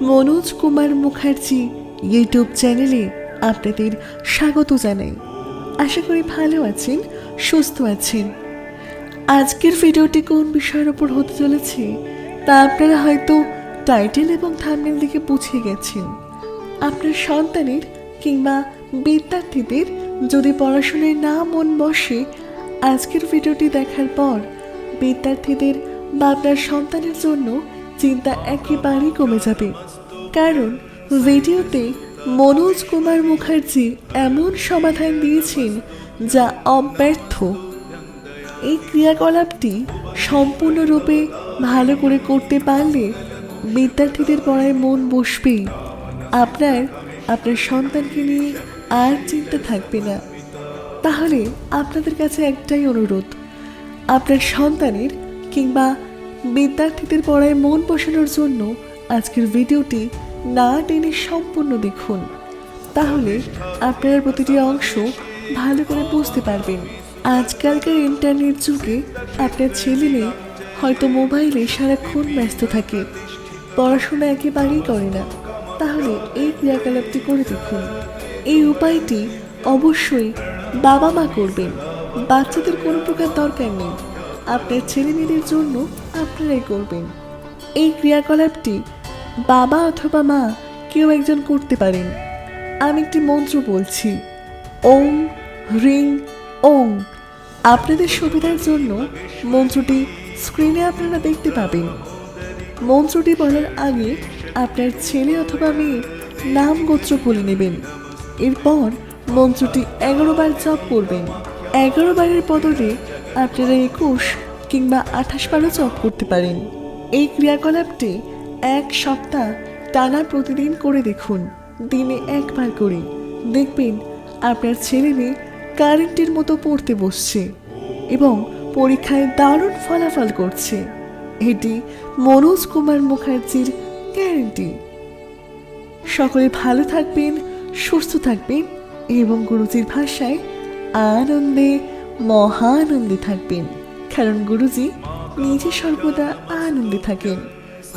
Manoj Kumar Mukherjee YouTube চ্যানেলে আপনাদের স্বাগত জানাই। আশা করি ভালো আছেন, সুস্থ আছেন। আজকের ভিডিওটি কোন বিষয়ের উপর হতে চলেছে তা আপনারা হয়তো টাইটেল এবং থাম্বনেল দিকে বুঝে গেছেন। আপনার সন্তানের কিংবা বিদ্যার্থীদের যদি পড়াশোনায় না মন বসে আজকের ভিডিওটি দেখার পর বিদ্যার্থীদের বা আপনার সন্তানের জন্য চিন্তা একেবারেই কমে যাবে। কারণ ভিডিওতে মনোজ কুমার মুখার্জি এমন সমাধান দিয়েছেন যা অব্যর্থ। এই ক্রিয়াকলাপটি সম্পূর্ণরূপে ভালো করে করতে পারলে বিদ্যার্থীদের পড়ায় মন বসবেই। আপনার আপনার সন্তানকে নিয়ে আর চিন্তা থাকবে না। তাহলে আপনাদের কাছে একটাই অনুরোধ, আপনার সন্তানের কিংবা বিদ্যার্থীদের পড়ায় মন বসানোর জন্য আজকের ভিডিওটি না টেনে সম্পূর্ণ দেখুন। তাহলে আপনারা প্রতিটি অংশ ভালো করে বুঝতে পারবেন। আজকালকার ইন্টারনেট যুগে আপনার ছেলে মেয়ে হয়তো মোবাইলে সারাক্ষণ ব্যস্ত থাকে। পড়াশোনা একেবারেই করে না। তাহলে এই ক্রিয়াকলাপটি করে দেখুন। এই উপায়টি অবশ্যই বাবা মা করবেন। বাচ্চাদের কোনো প্রকার দরকার নেই। আপনার ছেলে মেয়েদের জন্য আপনারাই করবেন। এই ক্রিয়াকলাপটি বাবা অথবা মা কেউ একজন করতে পারেন। আমি একটি মন্ত্র বলছি। ওম, হ্রিং, ওং। আপনাদের সুবিধার জন্য মন্ত্রটি স্ক্রিনে আপনারা দেখতে পাবেন। মন্ত্রটি বলার আগে আপনার ছেলে অথবা মেয়ের নাম গোত্র বলে নেবেন। এরপর মন্ত্রটি এগারো বার জপ করবেন। এগারো বারের বদলে আপনারা একুশ কিংবা আঠাশ বারও জপ করতে পারেন, এই ক্রিয়াকলাপটি এক সপ্তাহ টানা প্রতিদিন করে দেখুন, দিনে একবার করে। দেখবেন আপনার ছেলে মেয়ে কারেন্টের মতো পড়তে বসছে এবং পরীক্ষায় দারুণ ফলাফল করছে। এটি মনোজ কুমার মুখার্জির গ্যারেন্টি সকলে ভালো থাকবেন, সুস্থ থাকবেন এবং গুরুজির ভাষায় আনন্দে মহানন্দে থাকবেন। কারণ গুরুজি নিজে সর্বদা আনন্দে থাকেন।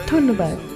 ধন্যবাদ।